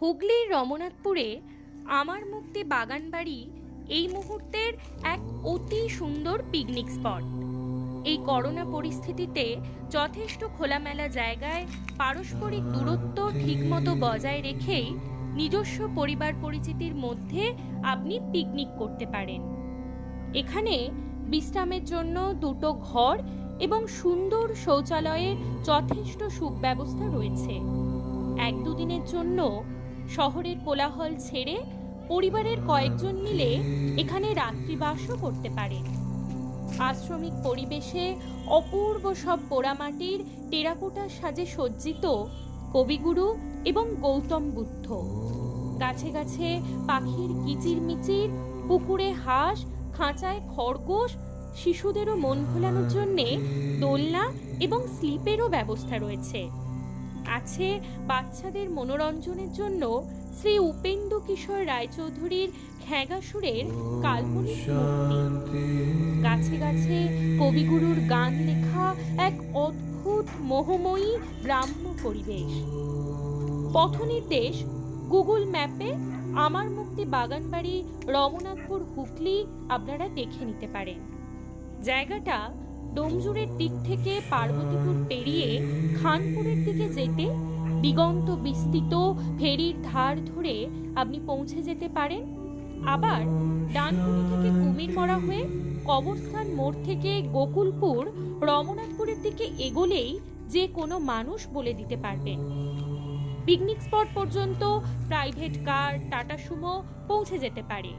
হুগলির রমনাথপুরে আমার মুক্তি বাগানবাড়ি এই মুহূর্তের এক অতি সুন্দর পিকনিক স্পট এই করোনা পরিস্থিতিতে যথেষ্ট খোলামেলা জায়গায় পারস্পরিক দূরত্ব ঠিকমতো বজায় রেখেই নিজস্ব পরিবার পরিচিতির মধ্যে আপনি পিকনিক করতে পারেন। এখানে বিশ্রামের জন্য দুটো ঘর এবং সুন্দর শৌচালয়ের যথেষ্ট সুব্যবস্থা রয়েছে। এক দুদিনের জন্য শহরের কোলাহল ছেড়ে পরিবারের কয়েকজন মিলে এখানে রাত্রিবাসও করতে পারেন। আশ্রমিক পরিবেশে অপূর্ব সব পোড়ামাটির টেরাকোটার সাজে সজ্জিত কবিগুরু এবং গৌতম বুদ্ধ। গাছে গাছে পাখির কিচিরমিচির পুকুরে হাঁস খাঁচায় খরগোশ শিশুদেরও মন ভোলানোর জন্যে দোলনা এবং স্লিপেরও ব্যবস্থা রয়েছে। আছে বাচ্চাদের মনোরঞ্জনের জন্য শ্রী উপেন্দু কিশোর রায়চৌধুরীর খ্যাগাসুরের কাল্পনিক গাছে গাছে কবিগুরুর গান লেখা এক অদ্ভুত মোহময়ী গ্রাম্য পরিবেশ। পথনির্দেশ গুগল ম্যাপে আমার মুক্তি বাগানবাড়ি রমনাথপুর হুগলি আপনারা দেখে নিতে পারেন। জায়গাটা ডোমজুরের দিক থেকে পার্বতীপুর পেরিয়ে খানপুরের দিকে যেতে দিগন্ত বিস্তৃত ফেরির ধার ধরে আপনি পৌঁছে যেতে পারেন। আবার ডানকুনি থেকে কুমির মরা হয়ে কবরস্থান মোড় থেকে গোকুলপুর রমনাথপুরের দিকে এগোলেই যে কোনো মানুষ বলে দিতে পারবেন পিকনিক স্পট পর্যন্ত প্রাইভেট কার, টাটা সুমো পৌঁছে যেতে পারে।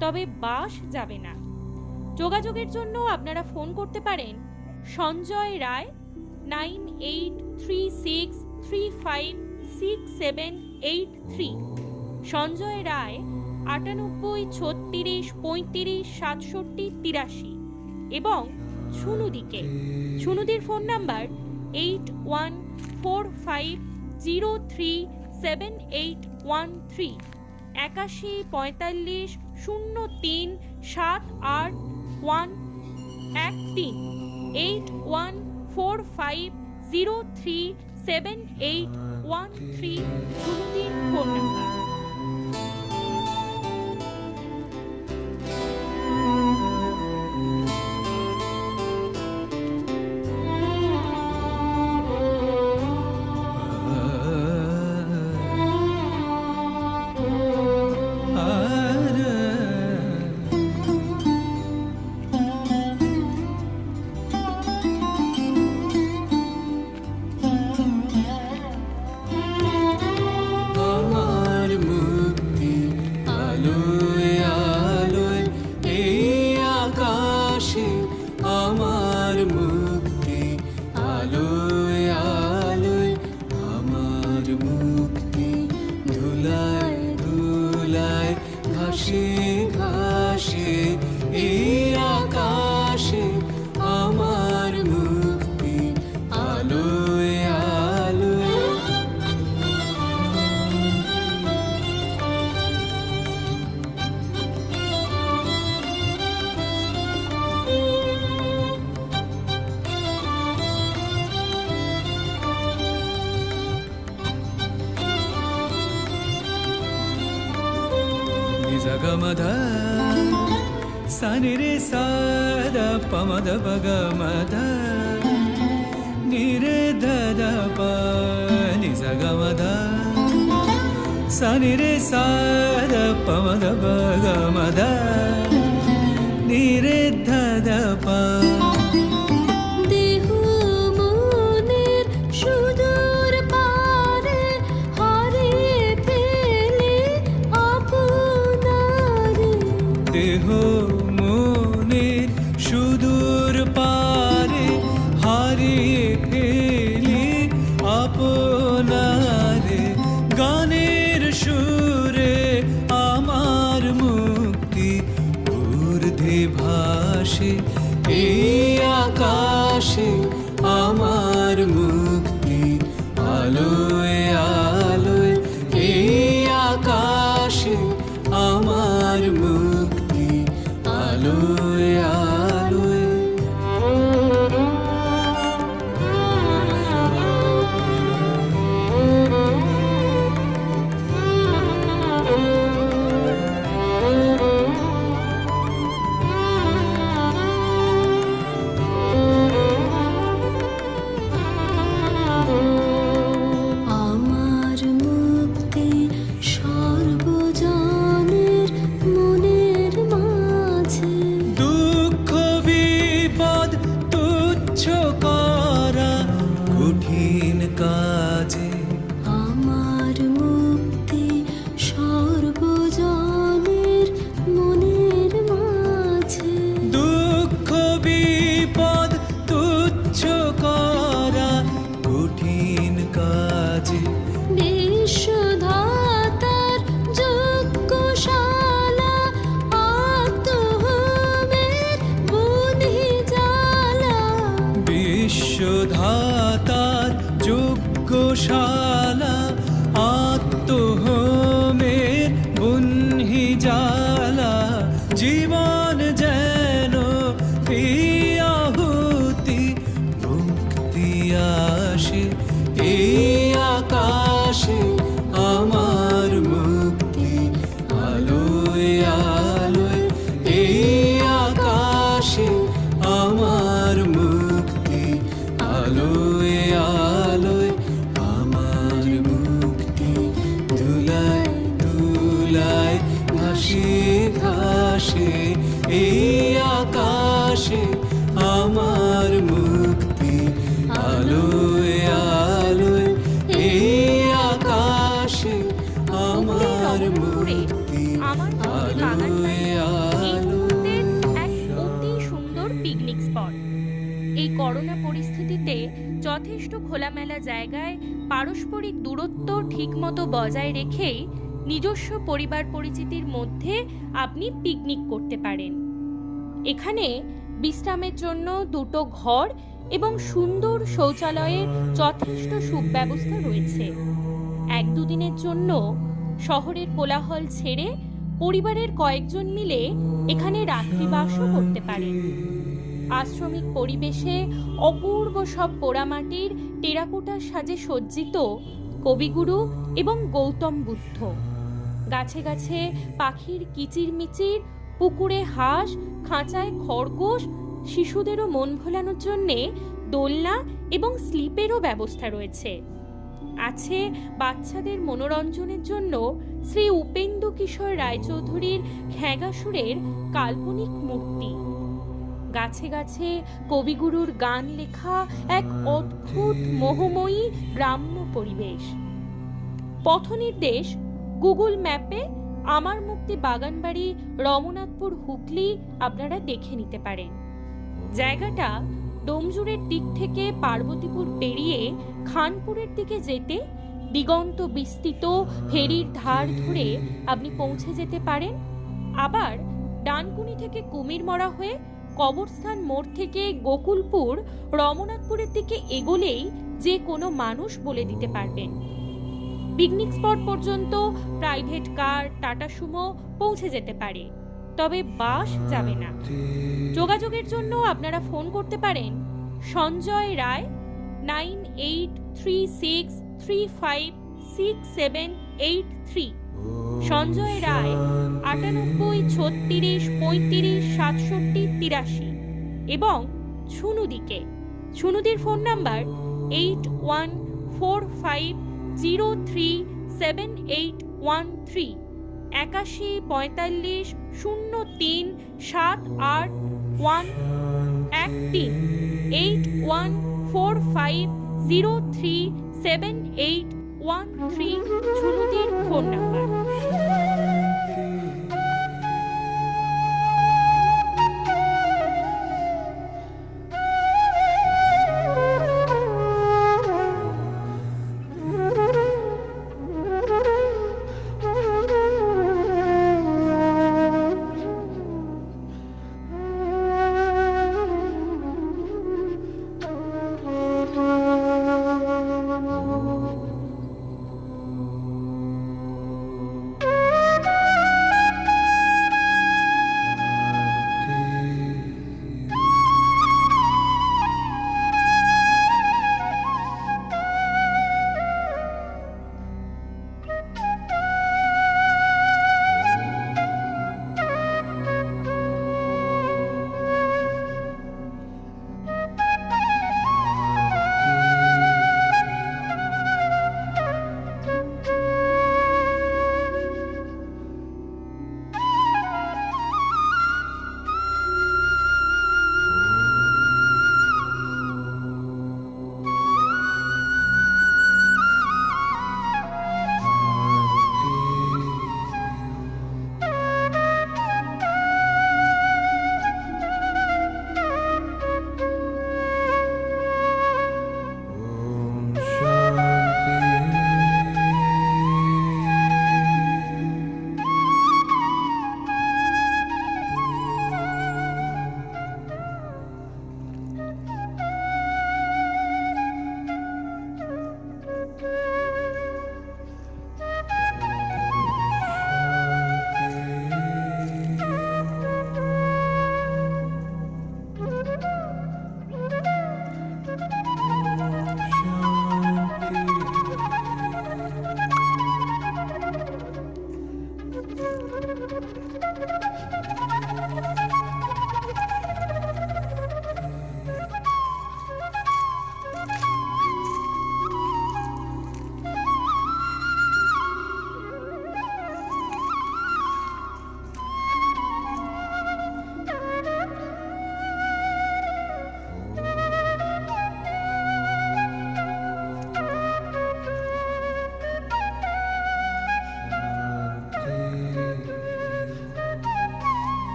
তবে বাস যাবে না। যোগাযোগের জন্য আপনারা ফোন করতে পারেন Sanjay Roy nine eight three six three five six seven eight three. Sanjay Roy আটানব্বই, ছত্রিশ, পঁয়ত্রিশ, সাতষট্টি, তিরাশি। এবং ছুনুদিকে। ছুনুদির phone number eight one four five zero three seven eight one three. একাশি, পঁয়তাল্লিশ, শূন্য তিন, সাত আট ওয়ান এক তিন eight one four five zero three seven eight one three শূন্য ফোন নাম্বার ధనిరి సాద పమద పగమద నిరే దద పని సగమద సనిరే సాద పమద పగమద আপনারে গানের সুরে আমার মুক্তি ঊর্ধ্বে ভাসে এই আকাশে গোশালা খোলামেলা জায়গায় পারস্পরিক দূরত্ব ঠিকমতো বজায় রেখেই নিজস্ব পরিবার পরিচিতির মধ্যে আপনি পিকনিক করতে পারেন। এখানে বিশ্রামের জন্য দুটো ঘর এবং সুন্দর শৌচালয়ের যথেষ্ট সুব্যবস্থা রয়েছে। এক দুদিনের জন্য শহরের কোলাহল ছেড়ে পরিবারের কয়েকজন মিলে এখানে রাত্রিবাসও করতে পারেন। আশ্রমিক পরিবেশে অপূর্ব সব পোড়ামাটির টেরাকোটার সাজে সজ্জিত কবিগুরু এবং গৌতম বুদ্ধ। গাছে গাছে পাখির কিচিরমিচির, পুকুরে হাঁস, খাঁচায় খরগোশ, শিশুদেরও মন ভোলানোর জন্যে দোলনা এবং স্লিপেরও ব্যবস্থা রয়েছে। আছে বাচ্চাদের মনোরঞ্জনের জন্য শ্রী উপেন্দু কিশোর রায়চৌধুরীর খ্যাগাসুরের কাল্পনিক মূর্তি। গাছে গাছে কবিগুরুর গান লেখা এক অদ্ভুত মোহময়ী গ্রাম্য পরিবেশ। পথনির্দেশ গুগল ম্যাপে আমার মুক্তি বাগানবাড়ি রমনাথপুর হুগলি আপনারা দেখে নিতে পারেন। জায়গাটা ডোমজুরের দিক থেকে পার্বতীপুর পেরিয়ে খানপুরের দিকে যেতে দিগন্ত বিস্তৃত ফেরির ধার ধরে আপনি পৌঁছে যেতে পারেন। আবার ডানকুনি থেকে কুমির মরা হয়ে কবরস্থান মোড় থেকে গোকুলপুর রমনাথপুরের দিকে এগোলেই যে কোনো মানুষ বলে দিতে পারবেন পিকনিক স্পট পর্যন্ত প্রাইভেট কার, টাটা সুমো পৌঁছে যেতে পারে, তবে বাস যাবে না। যোগাযোগের জন্য আপনারা ফোন করতে পারেন Sanjay Roy nine eight three six three five six seven eight three. Sanjay Roy, আটানব্বই, ছত্রিশ, পঁয়ত্রিশ, সাতষট্টি, তিরাশি এবং ছুনুদিকে। ছুনুদির phone number eight one four five zero three seven eight one three একাশি, পঁয়তাল্লিশ, শূন্য তিন, সাত আট ওয়ান এক তিন। Eight one four five zero three seven eight one three ছুনুদির phone number.